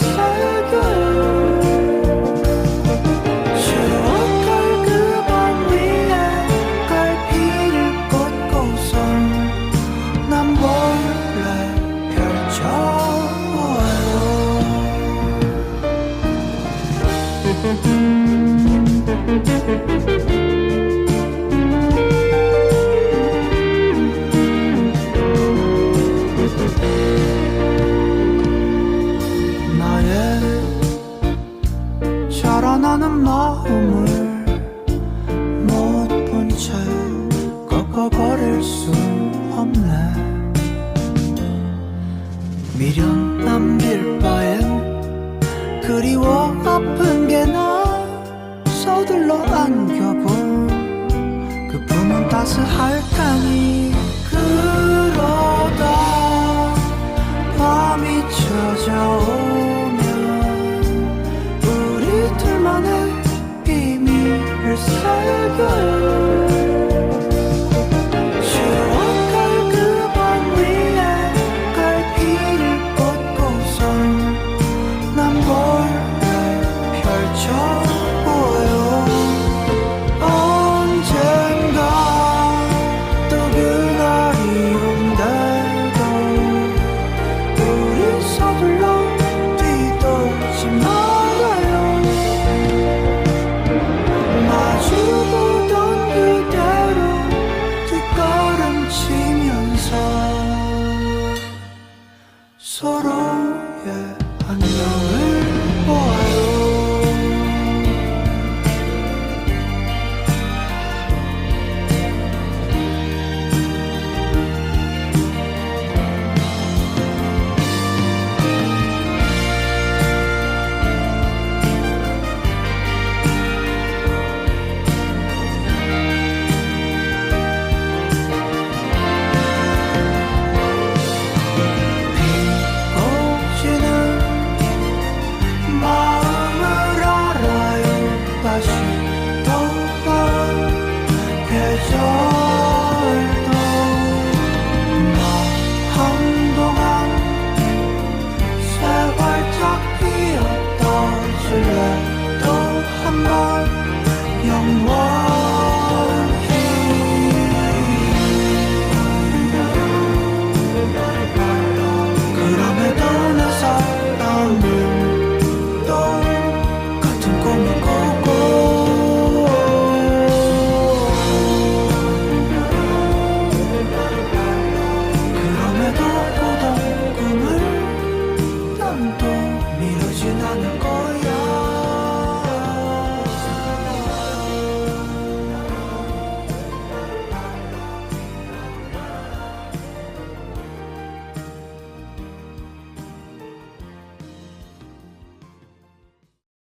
비밀 자라나는 마음을 못 본 채 꺾어버릴 수 없네. 미련 남길 바엔 그리워 아픈 게 나 서둘러 안겨본 그 품은 따스할 우리